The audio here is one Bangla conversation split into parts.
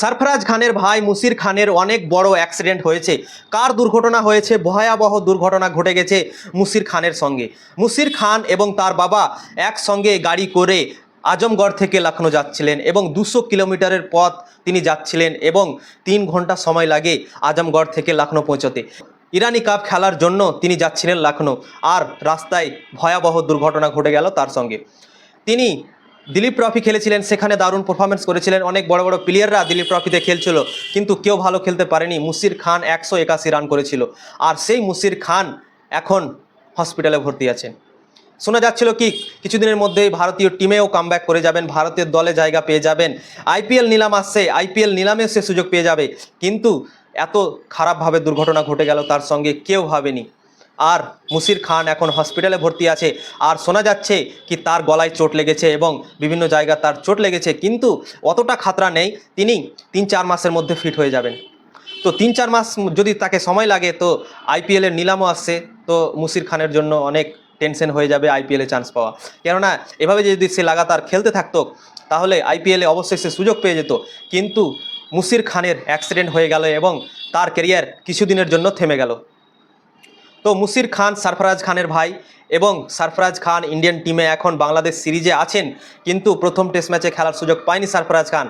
সরফরাজ খানের ভাই মুসির খানের অনেক বড় অ্যাক্সিডেন্ট হয়েছে। কার দুর্ঘটনা হয়েছে? ভয়াবহ দুর্ঘটনা ঘটে গেছে মুসির খানের সঙ্গে। মুসির খান এবং তার বাবা একসঙ্গে গাড়ি করে আজমগড় থেকে লখনৌ যাচ্ছিলেন এবং দুশো কিলোমিটারের পথ তিনি যাচ্ছিলেন এবং তিন ঘণ্টা সময় লাগে আজমগড় থেকে লখনৌ পৌঁছতে। ইরানি কাপ খেলার জন্য তিনি যাচ্ছিলেন লখনৌ আর রাস্তায় ভয়াবহ দুর্ঘটনা ঘটে গেল তার সঙ্গে। তিনি দিলীপ ট্রফি খেলেছিলেন, সেখানে দারুণ পারফরমেন্স করেছিলেন। অনেক বড় বড় প্লেয়াররা দিলীপ ট্রফিতে খেলছিল, কিন্তু কেউ ভালো খেলতে পারেনি। মুসির খান একশো একাশি রান করেছিল। আর সেই মুসির খান এখন হসপিটালে ভর্তি আছেন। শোনা যাচ্ছিল কি, কিছুদিনের মধ্যেই ভারতীয় টিমেও কামব্যাক করে যাবেন, ভারতের দলে জায়গা পেয়ে যাবেন। আইপিএল নিলাম আসছে আইপিএল নিলামে সে সুযোগ পেয়ে যাবে। কিন্তু এত খারাপভাবে দুর্ঘটনা ঘটে গেল, তার সঙ্গে কেউ ভাবেনি। আর মুসির খান এখন হসপিটালে ভর্তি আছে। আর শোনা যাচ্ছে কি তার গলায় চোট লেগেছে এবং বিভিন্ন জায়গা তার চোট লেগেছে, কিন্তু অতটা খাতরা নেই। তিনি তিন চার মাসের মধ্যে ফিট হয়ে যাবেন। তো তিন চার মাস যদি তাকে সময় লাগে, তো আইপিএলের নিলামও আসছে। তো মুসির খানের জন্য অনেক টেনশন হয়ে যাবে আইপিএলে চান্স পাওয়া। কেননা, এভাবে যদি সে লাগাতার খেলতে থাকতো, তাহলে আইপিএলে অবশ্যই সে সুযোগ পেয়ে যেত। কিন্তু মুসির খানের অ্যাক্সিডেন্ট হয়ে গেল এবং তার কেরিয়ার কিছুদিনের জন্য থেমে গেল। তো মুসির খান, সরফরাজ খানের ভাই এবং সরফরাজ খান ইন্ডিয়ান টিমে এখন বাংলাদেশ সিরিজে আছেন, কিন্তু প্রথম টেস্ট ম্যাচে খেলার সুযোগ পায়নি সরফরাজ খান।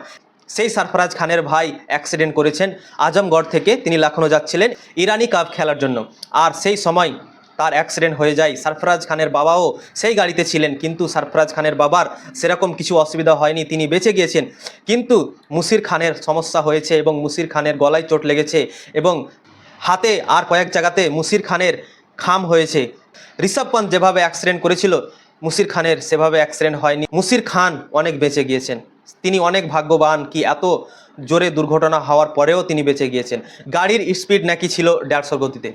সেই সরফরাজ খানের ভাই অ্যাক্সিডেন্ট করেছেন আজমগড় থেকে, তিনি লখনৌ যাচ্ছিলেন ইরানি কাপ খেলার জন্য। আর সেই সময় তার অ্যাক্সিডেন্ট হয়ে যায় সরফরাজ খানের বাবাও সেই গাড়িতে ছিলেন, কিন্তু সরফরাজ খানের বাবার সেরকম কিছু অসুবিধা হয়নি, তিনি বেঁচে গিয়েছেন। কিন্তু মুসির খানের সমস্যা হয়েছে এবং মুসির খানের গলায় চোট লেগেছে এবং হাতে আর কয়েক জায়গাতে মুসির খানের খাম হয়েছে। ঋষভ পন্থ যেভাবে অ্যাক্সিডেন্ট করেছিল, মুসির খানের সেভাবে অ্যাক্সিডেন্ট হয়নি। মুসির খান অনেক বেঁচে গিয়েছেন। তিনি অনেক ভাগ্যবান কি এত জোরে দুর্ঘটনা হওয়ার পরেও তিনি বেঁচে গিয়েছেন। গাড়ির স্পিড নাকি ছিল দেড়শো গতিতে।